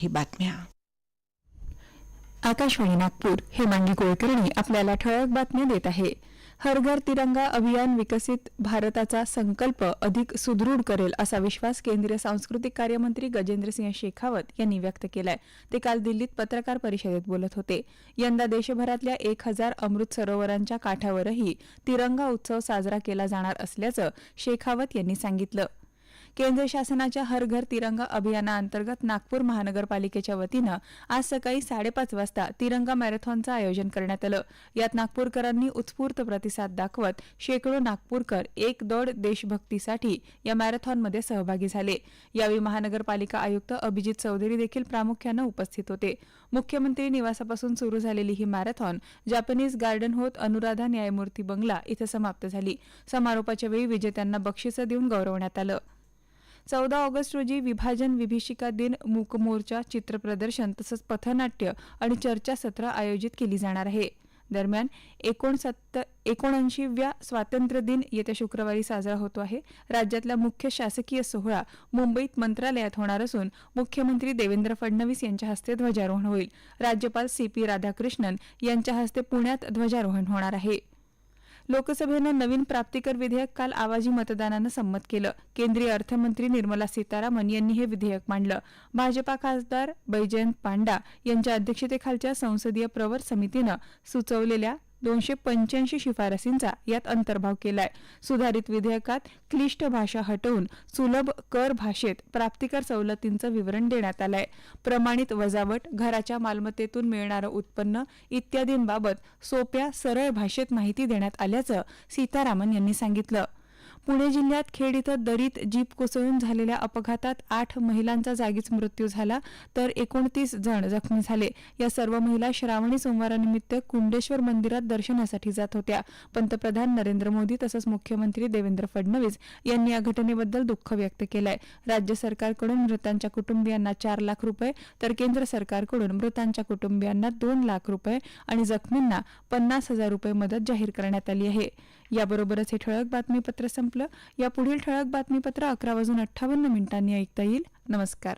ही बातम्या आकाशवाणी नागपूर हेमांगी कुलकर्णी आपल्याला ठळक बातम्या देत आहे. हर घर तिरंगा अभियान विकसित भारताचा संकल्प अधिक सुदृढ करेल असा विश्वास केंद्रीय सांस्कृतिक कार्यमंत्री गजेंद्रसिंह शेखावत यांनी व्यक्त केलाय. ते काल दिल्लीत पत्रकार परिषदेत बोलत होते. यंदा देशभरातल्या एक हजार अमृत सरोवरांच्या काठावरही तिरंगा उत्सव साजरा केला जाणार असल्याचं शेखावत यांनी सांगितलं. केंद्र शासनाच्या हर घर तिरंगा अभियानाअंतर्गत नागपूर महानगरपालिकेच्या वतीनं आज सकाळी साडेपाच वाजता तिरंगा मॅरेथॉनचं आयोजन करण्यात आलं. यात नागपूरकरांनी उत्स्फूर्त प्रतिसाद दाखवत शेकडो नागपूरकर एक दौड देशभक्तीसाठी या मॅरेथॉनमध्ये सहभागी झाले. यावेळी महानगरपालिका आयुक्त अभिजित चौधरी देखील प्रामुख्यानं उपस्थित होते. मुख्यमंत्री निवासापासून सुरू झालेली ही मॅरेथॉन जॅपनीज गार्डन होत अनुराधा न्यायमूर्ती बंगला इथं समाप्त झाली. समारोपाच्या वेळी विजेत्यांना बक्षिसं देऊन गौरवण्यात आलं. चौदा ऑगस्ट रोजी विभाजन विभीषिका दिन मूकमोर्चा चित्रप्रदर्शन तसंच पथनाट्य आणि चर्चासत्र आयोजित केली जाणार आहे. दरम्यान एकोणसत्त एकोणऐंशीव्या स्वातंत्र्य दिन येत्या शुक्रवारी साजरा होतो आहे. राज्यातला मुख्य शासकीय सोहळा मुंबईत मंत्रालयात होणार असून मुख्यमंत्री देवेंद्र फडणवीस यांच्या हस्ते ध्वजारोहण होईल. राज्यपाल सी पी राधाकृष्णन यांच्या हस्ते पुण्यात ध्वजारोहण होणार आहे. लोकसभेनं नवीन प्राप्तिकर विधेयक काल आवाजी मतदानानं संमत केलं. केंद्रीय अर्थमंत्री निर्मला सीतारामन यांनी हे विधेयक मांडलं. भाजपा खासदार बैजयंत पांडा यांच्या अध्यक्षतेखालच्या संसदीय प्रवर समितीनं सुचवलेल्या दोनशे पंच्याऐंशी शिफारसींचा यात अंतर्भाव केलाय. सुधारित विधेयकात क्लिष्ट भाषा हटवून सुलभ कर भाषेत प्राप्तिकर सवलतींचं विवरण देण्यात आलंय. प्रमाणित वजावट घराच्या मालमत्तेतून मिळणारं उत्पन्न इत्यादींबाबत सोप्या सरळ भाषेत माहिती देण्यात आल्याचं सीतारामन यांनी सांगितलं. पुणे जिल्ह्यात खेड इथं दरीत जीप कोसळून झालेल्या अपघातात आठ महिलांचा जागीच मृत्यू झाला तर एकोणतीस जण जखमी झाले. या सर्व महिला श्रावणी सोमवारानिमित्त कुंडेश्वर मंदिरात दर्शनासाठी जात होत्या. पंतप्रधान नरेंद्र मोदी तसंच मुख्यमंत्री देवेंद्र फडणवीस यांनी या घटनेबद्दल दुःख व्यक्त केलंय. राज्य सरकारकडून मृतांच्या कुटुंबियांना चार लाख रुपये तर केंद्र सरकारकडून मृतांच्या कुटुंबियांना दोन लाख रुपये आणि जखमींना पन्नास हजार रुपये मदत जाहीर करण्यात आली आहे. याबरोबरच हे ठळक बातमीपत्र संपलं. या पुढील ठळक बातमीपत्र अकरा वाजून अठ्ठावन्न मिनिटांनी ऐकता येईल. नमस्कार.